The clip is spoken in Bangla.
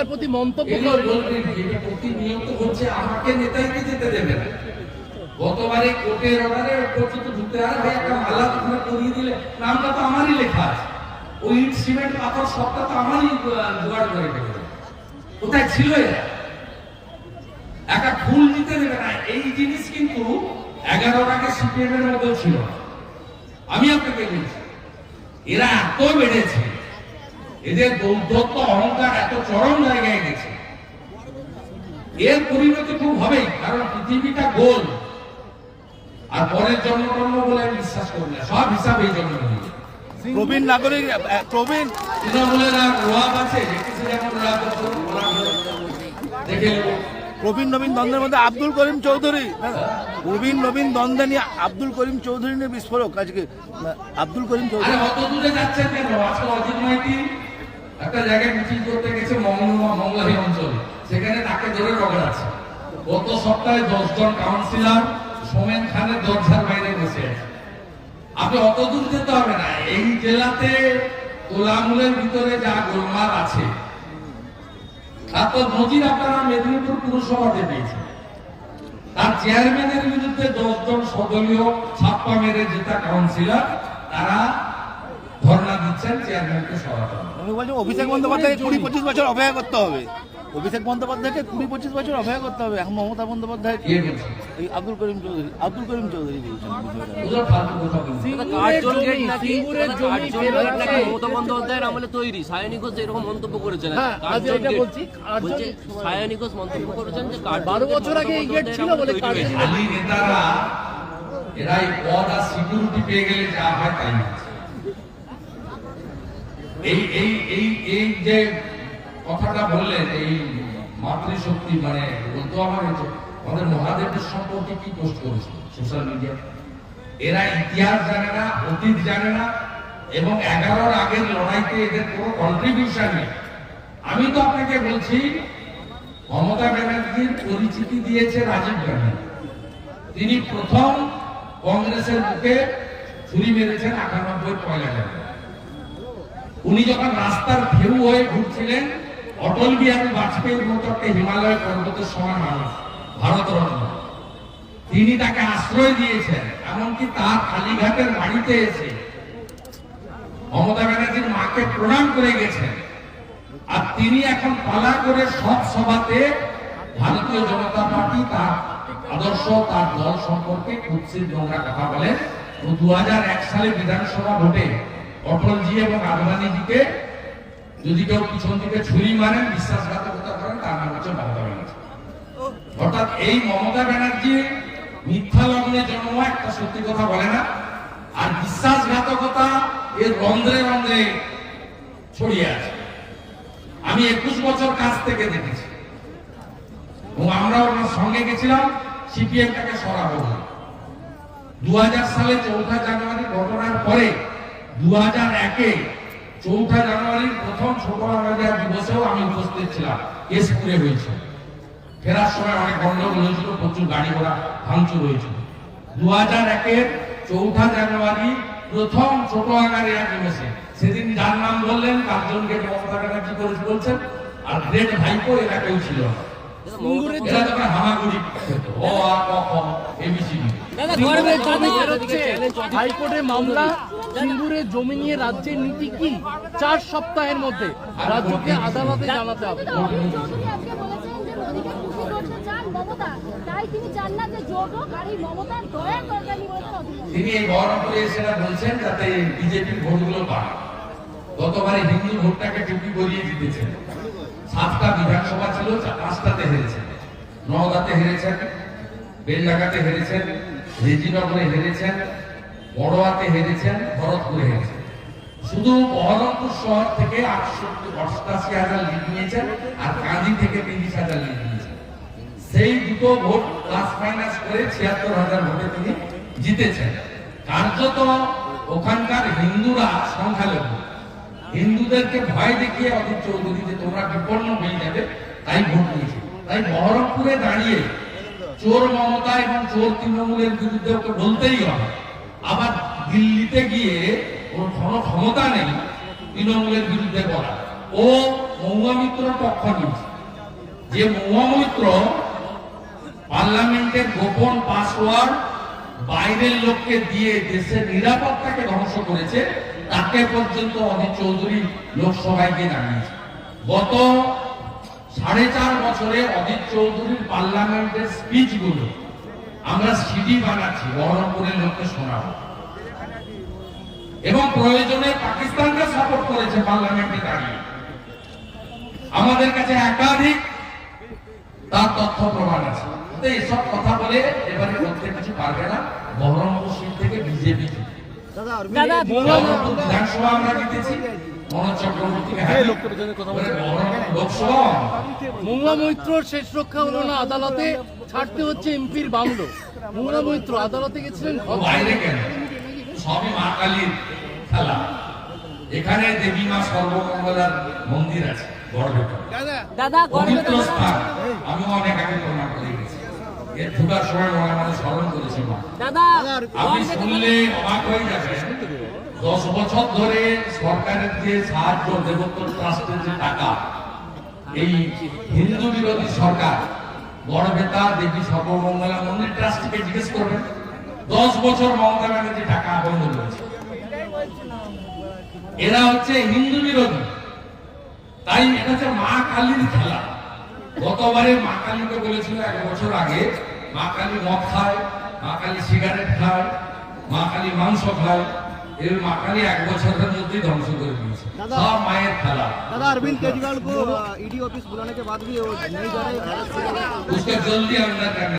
নেতার প্রতি মন্তব্য করল প্রতিনিয়ত হচ্ছে আমাকে যেতে দেবে না। গতবারে কোর্টের অর্ডারে পর্যন্ত ঢুকতে আর ভাই একটা মালা করিয়ে দিলে, নামটা তো আমারই লেখা আছে। ওই ইট, সিমেন্ট, পাথর সবটা তো আমারই জোগাড় করে রেখেছে কোথায় ছিল একটা ফুল নিতে দেবে না। এই জিনিস কিন্তু এগারোর আগে সিপিএম এর মধ্যেও ছিল আমি আপনাকে বলছি, এরা এত বেড়েছে এদের দৌদ্ধত্ব অহংকার এত চরম জায়গায় গেছে এর পরিণতি খুব হবেই কারণ পৃথিবীটা গোল। আর পরের জন্ম কর্ম বলে আমি বিশ্বাস করি না সব হিসাব এই জন্য প্রবীণ নাগরিক প্রবীণ। তৃণমূলের আর রোয়াব আছে দেখে প্রবীণ নবীন দ্বন্দ্বের মধ্যে আব্দুল করিম চৌধুরী। প্রবীণ নবীন দ্বন্দ্বে নিয়ে আব্দুল করিম চৌধুরী নিয়ে বিস্ফোরক। আজকে আব্দুল করিম চৌধুরী। অত দূরে কেন? আজকে অজিত মাইতি একটা জায়গায় মিটিং করতে গেছে মঙ্গলাহী অঞ্চলে। সেখানে তাকে ধরে রগড়াচ্ছে গত সপ্তাহে দশ জন কাউন্সিলর সোমেন খানের দরজার বাইরে বসে আছে। আপনি অত দূর যেতে হবে না। এই জেলাতে তোলামূলের ভিতরে যা গোলমাল আছে তার তো নজির আপনারা মেদিনীপুর পুরসভাতে পেয়েছেন। তার চেয়ারম্যানের বিরুদ্ধে দশজন সদলীয় ছাপ্পা মেরে জেতা কাউন্সিলর তারা দিচ্ছেন চেয়ারম্যানকে সরাতে হবে। আমি বলছি অভিষেক বন্দ্যোপাধ্যায়কে কুড়ি পঁচিশ বছর অপেক্ষা করতে হবে। অভিষেক বন্দ্যোপাধ্যায়কে কুড়ি পঁচিশ বছর অপেক্ষা করতে হবে। এখন মমতা বন্দ্যোপাধ্যায় এই আব্দুল করিম চৌধুরী আব্দুল করিম চৌধুরী বলছেন নাকি চাই। মমতা বন্দ্যোপাধ্যায়ের আমলে তৈরি? সায়নী ঘোষ এরকম মন্তব্য করেছেন। হ্যাঁ, সায়নী ঘোষ মন্তব্য করেছেন যে বারো বছর আগে এই গেট ছিল বলে নেতারা এরা এই পদ আর সিকিউরিটি পেয়ে গেলে যা হয় তাই না। এই এই এই এই যে কথাটা বললেন, এই মাতৃশক্তি মানে আমার হচ্ছে আমাদের মহাদেবের সম্পর্কে কি পোস্ট করেছিল সোশ্যাল মিডিয়া? এরা ইতিহাস জানে না, অতীত জানে না, এবং এগারোর আগের লড়াইতে এদের কোনো কন্ট্রিবিউশন নেই। আমি তো আপনাকে বলছি, মমতা ব্যানার্জির পরিচিতি দিয়েছে রাজীব গান্ধী। তিনি প্রথম কংগ্রেসের মুখে ছুরি মেরেছেন আটানব্বই পয়লা জানুয়ারি। উনি যখন রাস্তার ঢেউ হয়ে ঘুরছিলেন, অটল বিহারী বাজপেয়ীর মতো একটা হিমালয় পর্বতের সমান মানুষ, ভারতরত্ন। তিনি তাকে আশ্রয় দিয়েছেন, এমনকি তার কালীঘাটের বাড়িতে এসে মমতা ব্যানার্জির মাকে প্রণাম করে গেছেন। আর তিনি এখন পালা করে সব সভাতে ভারতীয় জনতা পার্টি তার আদর্শ, তার দল সম্পর্কে কুৎসিত নোংরা কথা বলেন দু সালে বিধানসভা ভোটে অটলজি এবং আদবানিজিকে যদি কেউ পিছন থেকে ছুরি মারেন বিশ্বাসঘাতকতা করেন তার নাম হচ্ছে মমতা ব্যানার্জি অর্থাৎ এই মমতা ব্যানার্জি মিথ্যা লগ্নে জন্ম একটা সত্যি কথা বলে না। আর বিশ্বাসঘাতকতা এর রন্ধ্রে রন্ধ্রে ছড়িয়ে আছে। আমি একুশ বছর কাছ থেকে দেখেছি। এবং আমরা ওনার সঙ্গে গেছিলাম, সিপিএমটাকে সরাবো না দু সালে চৌঠা জানুয়ারি ঘটনার পরে দু হাজার একে চৌঠা জানুয়ারির প্রথম ছোট বাংলা দিবসেও আমি উপস্থিত ছিলাম। কেশপুরে হয়েছিল ফেরার সময় অনেক গন্ডগোল হয়েছিল প্রচুর গাড়ি ঘোড়া ভাঙচুর হয়েছিল। দু হাজার একের চৌঠা জানুয়ারি প্রথম ছোট আকারিয়া দিবসে। সেদিন যার নাম বললেন কার্জন গেট মমতা ব্যানার্জি করে বলছেন আর গ্রেট ভাইপো এরা কেউ ছিল না। এরা তখন হামাগুড়ি খেত। ও আ ক এবিসিডি হাইকোর্টে মামলা সিঙ্গুরের জমি নিয়ে রাজ্যের নীতি কি? চার সপ্তাহের মধ্যে রাজ্যকে আদালতে জানাতে হবে। চৌধুরী আজকে বলেছেন যে নদীকে খুশি করতে চান মমতা। তাই তিনি এই বহরমপুরে এসে বলছেন যাতে বিজেপির ভোটগুলো পায় গতবারে হিন্দু ভোটটাকে টুপি গড়িয়ে জিতেছেন। সাতটা বিধানসভা ছিল পাঁচটাতে হেরেছেন। নওদাতে হেরেছেন বেলডাঙ্গাতে হেরেছেন রেজিনগরে হেরেছেন, বড়োয়াতে হেরেছেন, ভরতপুরে হেরেছেন। শুধু বহরমপুর শহর থেকে আটষট্টি, অষ্টাশি হাজার লিড নিয়েছেন আর কাঁদি থেকে তিরিশ হাজার লিড নিয়েছেন। সেই দুটো ভোট প্লাস মাইনাস করে ছিয়াত্তর হাজার ভোটে তিনি জিতেছেন। কার্যত ওখানকার হিন্দুরা সংখ্যালঘু। হিন্দুদেরকে ভয় দেখিয়ে অজিত চৌধুরী যে তোমরা বিপন্ন হয়ে যাবে, তাই ভোট দিয়েছে। তাই বহরমপুরে দাঁড়িয়ে চোর মমতা এবং চোর তৃণমূলের বিরুদ্ধে ওকে বলতেই হবে। আবার দিল্লিতে গিয়ে ওর কোনো ক্ষমতা নেই তৃণমূলের বিরুদ্ধে বলা ও মহুয়া মিত্রর পক্ষ নিয়েছে যে মহুয়া মিত্র পার্লামেন্টের গোপন পাসওয়ার্ড বাইরের লোককে দিয়ে দেশের নিরাপত্তাকে ধ্বংস করেছে, তাকে পর্যন্ত অধীর চৌধুরী লোকসভায় গিয়ে দাঁড়িয়েছে গত সাড়ে চার বছরে অধীর চৌধুরীর পার্লামেন্টের স্পিচগুলো আমরা সিডি বানাচ্ছি বহরমপুরের লোককে শোনাবো। এবং প্রয়োজনে পাকিস্তানকে সাপোর্ট করেছে পার্লামেন্টে দাঁড়িয়ে। আমাদের কাছে একাধিক তার তথ্য প্রমাণ আছে। এসব কথা বলে এবারে করতে কিছু পারবে না বহরমপুর সিট থেকে বিজেপি দাদা বিধানসভা আমরা জিতেছি। মহুয়া মৈত্রর শেষ রক্ষা হলো না আদালতে ছাড়তে হচ্ছে এমপির বাংলো মহুয়া মৈত্র আদালতে গেছিলেন এখানে দেবী মা সর্বমঙ্গলার মন্দির আছে দাদা আমি অনেক আগে গেছি। এর ঢুকার সময় মনে স্মরণ করেছি মা। দাদা আপনি শুনলে অবাক হয়ে যাবেন। দশ বছর ধরে সরকারের যে সাহায্য দেবোত্তর ট্রাস্টের যে টাকা, এই হিন্দু বিরোধী সরকার, বড় বেতা দেবী সর্বমঙ্গলা মন্দির ট্রাস্টকে জিজ্ঞেস করবেন, দশ বছর মমতা ব্যানার্জি টাকা বন্ধ করেছে। এরা হচ্ছে হিন্দু বিরোধী। তাই এটা হচ্ছে মা কালীর খেলা। গতবারে মা কালীকে বলেছিল, এক বছর আগে মা কালী মদ খায়, মা কালী সিগারেট খায়, মা কালী মাংস খায়। এর মা কালী এক বছরের মধ্যেই ধ্বংস করে দিয়েছে সব মায়ের খেলা दादा अरविंद केजरीवाल को ईडी ऑफिस बुलाने के बाद भी वो नहीं जा रहे अरेस्ट उसका जल्दी अंदर करने